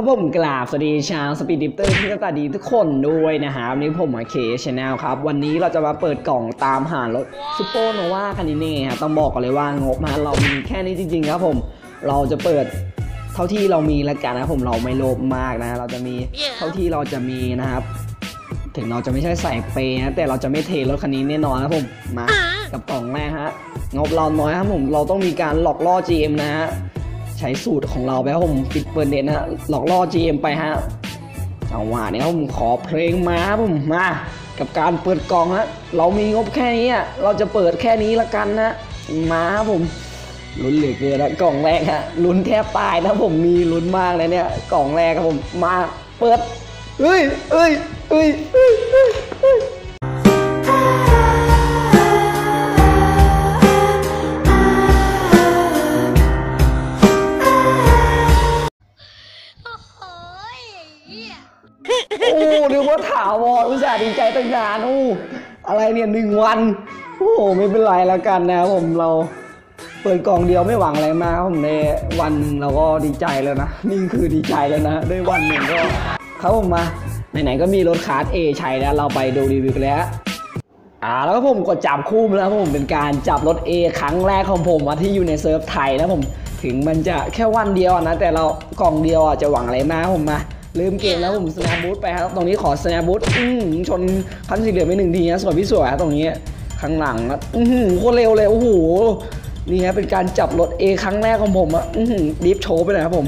ครับผมกราบสวัสดีชาวสปีดดิฟเตอร์ที่หน้าตาดีทุกคนด้วยนะฮะวันนี้ผมมาเคชแนลครับ วันนี้เราจะมาเปิดกล่องตามหารถซูเปอร์โนวาคันนี้นี่ฮะต้องบอกกันเลยว่างบมาเรามีแค่นี้จริง ๆ ครับผม เราจะเปิดเท่าที่เรามีละกันนะผมเราไม่โลภมากนะ เราจะมีเท่าที่เราจะมีนะครับ ถึงเราจะไม่ใช่ใส่เปย์นะแต่เราจะไม่เทรถคันนี้แน่นอนครับผมมากับกล่องแรกฮะงบเราน้อยครับผมเราต้องมีการหลอกล่อ GM นะฮะ ใช้สูตรของเราไปครับผมปิดเปิดเน็ตนะฮะหลอกล่อ GM ไปฮะจังหวะนี้ผมขอเพลงมาผมมากับการเปิดกล่องฮะเรามีงบแค่นี้อะเราจะเปิดแค่นี้ละกันนะมาครับผมลุ้นเหลือเกินนะกล่องแรกฮะลุ้นแทบตายนะผมมีลุ้นมากเลยเนี่ยกล่องแรกครับผมมาเปิดเฮ้ยเฮ้ยเฮ้ยเฮ้ยเฮ้ยเฮ้ยาถาวรอุตส่าห์ดีใจตั้งนานโอ้อะไรเนี่ยหนึ่งวัน โอ้ไม่เป็นไรแล้วกันนะผมเราเปิดกล่องเดียวไม่หวังอะไรมากผมในวันหนึ่งเราก็ดีใจแล้วนะ นี่คือดีใจแล้วนะได้วันหนึ่งก็ครับผมมาไหนๆก็มีรถคาร์ดเอใช้แล้วเราไปดูรีวิวกันแล้วอ่าแล้วก็ผมกดจับคู่มาแล้วครับผมเป็นการจับรถ A ครั้งแรกของผมอะที่อยู่ในเซิร์ฟไทยนะผมถึงมันจะแค่วันเดียวนะแต่เรากล่องเดียวอะจะหวังอะไรมากผมมา ลืมเกมแล้วผมสแนปบูทไปครับ ตรงนี้ขอสแนปบูทอื้อหือชนพันสีเหลืองไปหนึ่งทีนะสวยพี่สวยครับตรงนี้ข้างหลังนะอื้อหือโคตรเร็วเลยโอ้โหนี่ฮะเป็นการจับรถ A ครั้งแรกของผมอะอื้อหือดิฟโชว์ไปหน่อยครับผม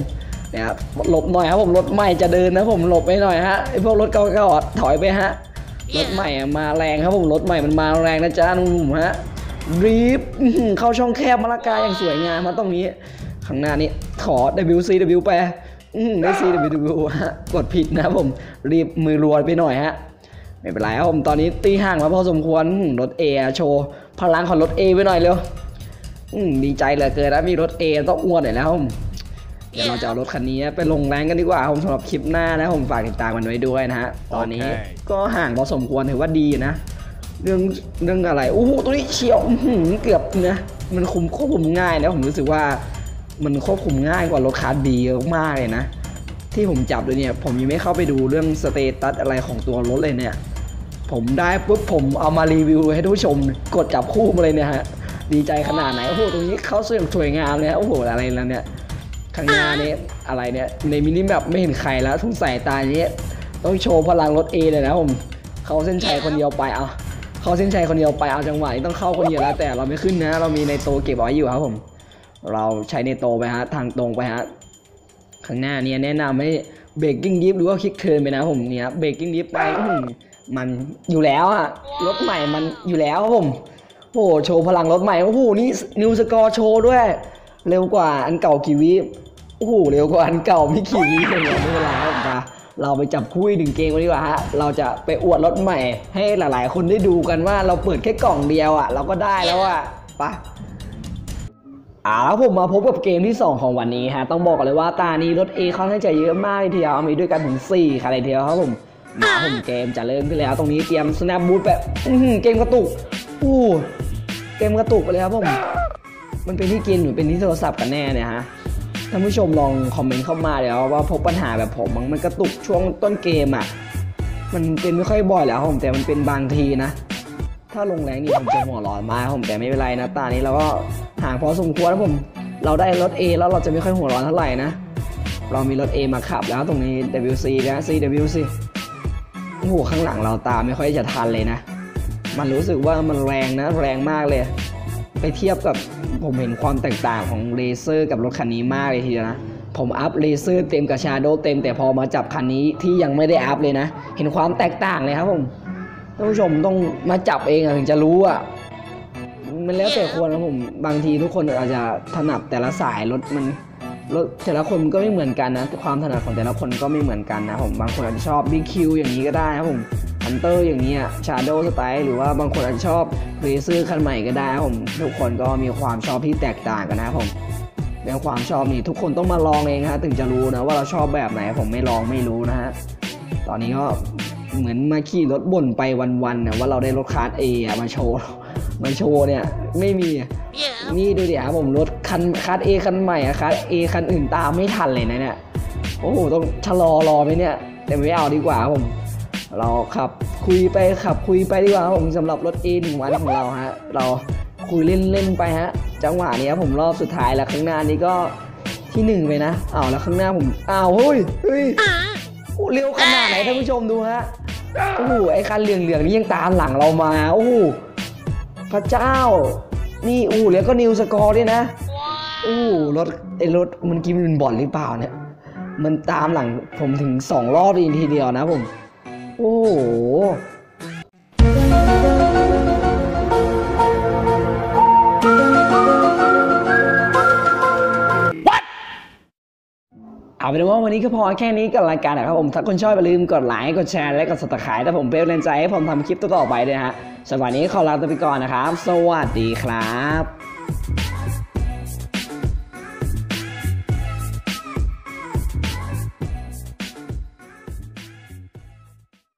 เนี่ยครับหลบหน่อยครับผมรถใหม่จะเดินนะผมหลบไปหน่อยฮะไอพวกรถเก่าๆอะถอยไปฮะรถใหม่อะมาแรงครับผมรถใหม่มันมาแรงนะจ๊ะนุ่มๆฮะรีบอื้อหือเข้าช่องแคบมะละกาอย่างสวยงามมาตรงนี้ข้างหน้านี้ขอ WCW ไปอื้อหือ ได้ CWW ฮะกดผิดนะครับผมรีบมือรัวไปหน่อยฮะไม่เป็นไรครับผมตอนนี้ตีห่างมาพอสมควรอื้อหือรถ A อะโชว์พลังของรถ A ไปหน่อยเร็วอืมดีใจเหลือเกินนะมีรถ A ต้องอ้วนหน่อยแล้วครับผมเดี๋ยวเราจะเอารถคันนี้ไปลงแรงกันดีกว่าผมสำหรับคลิปหน้านะผมฝากติดตามมันไว้ด้วยนะฮะตอนนี้โอเคก็ห่างพอสมควรถือว่าดีนะเรื่องเรื่องอะไรโอ้โหตัวนี้เฉียวอื้อหือเกือบนะมันคุมควบคุมง่ายนะผมรู้สึกว่า มันควบคุมง่ายกว่ารถคาร์ดบีเยอะมากเลยนะ ที่ผมจับเลยเนี่ย ผมยังไม่เข้าไปดูเรื่องสเตตัสอะไรของตัวรถเลยเนี่ย ผมได้ปุ๊บผมเอามารีวิวให้ทุกผู้ชม กดจับคู่มาเลยเนี่ยฮะ ดีใจขนาดไหน โอ้โห ตรงนี้เขาสื่อมสวยงามเลยฮะโอ้โห อะไรแล้วเนี่ยข้างหน้านี้อะไรเนี่ย ในมินิแบบไม่เห็นใครแล้วทุ่งสายตาอย่างนี้ต้องโชว์พลังรถ A เลยนะผมเขาเส้นชัยคนเดียวไปเอาเขาเส้นชัยคนเดียวไปเอาจังหวะนี้ต้องเข้าคนเดียวแล้วแต่เราไม่ขึ้นนะ เรามีในโตเก็บไว้อยู่ครับผม เราใช้ในโตไปฮะทางตรงไปฮะข้างหน้าเนี่ยแนะนำให้เบรกกิ้งดิฟหรือว่าคลิกเทิร์นไปนะผมเนี่ยเบรกกิ้งดิฟไปมันอยู่แล้วอะรถใหม่มันอยู่แล้วครับผมโอ้โหโชว์พลังรถใหม่โอ้โหนี่นิวสกอร์โชว์ด้วย เร็วกว่าอันเก่ากี่วิโอ้โหเร็วกว่าอันเก่าไม่กี่วิเลยเนี่ยไม่เป็นไรครับมาเราไปจับคู่หนึ่งเกมกันดีกว่าฮะเราจะไปอวดรถใหม่ ให้หลาย ๆ คนได้ดูกันว่าเราเปิดแค่กล่องเดียวอะ เราก็ได้แล้วอะไปะ อ่าแล้วผมมาพบกับเกมที่ 2 ของวันนี้ฮะ ต้องบอกเลยว่าตานี้รถ A ค่อนข้างจะเยอะมากเลยทีเดียวมีด้วยกันถึง4คันเลยทีเดียวครับผมมาผมเกมจะเริ่มขึ้นแล้ว ตรงนี้เตรียม snap boot แบบเกมกระตุกอู้เกมกระตุกไปเลยครับผมมันเป็นที่เกินหรือเป็นที่โทรศัพท์กันแน่เนี่ยฮะท่านผู้ชมลองคอมเมนต์เข้ามาเดี๋ยวว่าพบปัญหาแบบผมมั้งมันกระตุกช่วงต้นเกมอะมันเป็นไม่ค่อยบ่อยแล้วครับผมแต่มันเป็นบางทีนะ ถ้าลงแรงนี่ผมจะหัวร้อนมากผมแต่ไม่เป็นไรนะตานี้เราก็ห่างพอสมควรนะผม เราได้รถ A แล้วเราจะไม่ค่อยหัวร้อนเท่าไหร่นะ เรามีรถ A มาขับแล้วตรงนี้ WC นะ CWC โอ้โหข้างหลังเราตาไม่ค่อยจะทันเลยนะ มันรู้สึกว่ามันแรงนะ แรงมากเลย ไปเทียบกับผมเห็นความแตกต่างของเลเซอร์กับรถคันนี้มากเลยทีเดียวนะผมอัพเลเซอร์เต็มกับชาโดเต็มแต่พอมาจับคันนี้ที่ยังไม่ได้อัพเลยนะ เห็นความแตกต่างเลยครับผม ท่านผู้ชมต้องมาจับเองอะถึงจะรู้อะมันแล้วแต่คนนะผมบางทีทุกคนอาจจะถนัดแต่ละสายรถมันรถแต่ละคนก็ไม่เหมือนกันนะความถนัดของแต่ละคนก็ไม่เหมือนกันนะผมบางคนอาจจะชอบ BQ อย่างนี้ก็ได้ครับผมฮันเตอร์อย่างนี้ชาโดสไตล์หรือว่าบางคนอาจจะชอบเรเซอร์คันใหม่ก็ได้ครับผมทุกคนก็มีความชอบที่แตกต่างกันนะครับผมเรื่องความชอบนี่ทุกคนต้องมาลองเองนะฮะถึงจะรู้นะว่าเราชอบแบบไหนผมไม่ลองไม่รู้นะฮะตอนนี้ก็ เหมือนมาขี่รถบ่นไปวันๆนะว่าเราได้รถคาร์ดเอะมาโชว์มาโชว์เนี่ยไม่มีอะนี่ดูดิครับผมรถคันคันเอคันใหม่อะคันเอคันอื่นตามไม่ทันเลยนะเนี่ยโอ้โหต้องชะลอรอไหมเนี่ยแต่ไม่เอาดีกว่าครับผมเราขับคุยไปขับคุยไปดีกว่าครับผมสำหรับรถ A หนึ่งวันของเราฮะเราคุยเล่นเล่นๆไปฮะ จังหวะนี้ครับผมรอบสุดท้ายแล้วข้างหน้านี้ก็ที่หนึ่งไปนะอ้าวแล้วข้างหน้าผมอ้าวเฮ้ยเฮ้ยโอ้เร็วขนาดไหน ท่านผู้ชมดูฮะโอ้โหไอ้คันเหลืองๆนี่ยังตามหลังเรามาโอ้โหพระเจ้า นี่โอ้โหแล้วก็นิวสกอร์ด้วยนะโอ้โหรถไอ้รถมันกินมันบ่อนหรือเปล่าเนี่ยมันตามหลังผมถึงสองรอบเลยทีเดียวนะผม โอ้โห เอาเป็นว่าวันนี้ก็พอแค่นี้กับรายการนะครับผม ถ้าคนชอบอย่าลืมกดไลค์กดแชร์และกด subscribe ถ้าผมเป็นแรงใจให้ผมทำคลิปต่อๆไปด้วยฮะสำหรับวันนี้ขอลาไปก่อนนะครับ สวัสดีครับ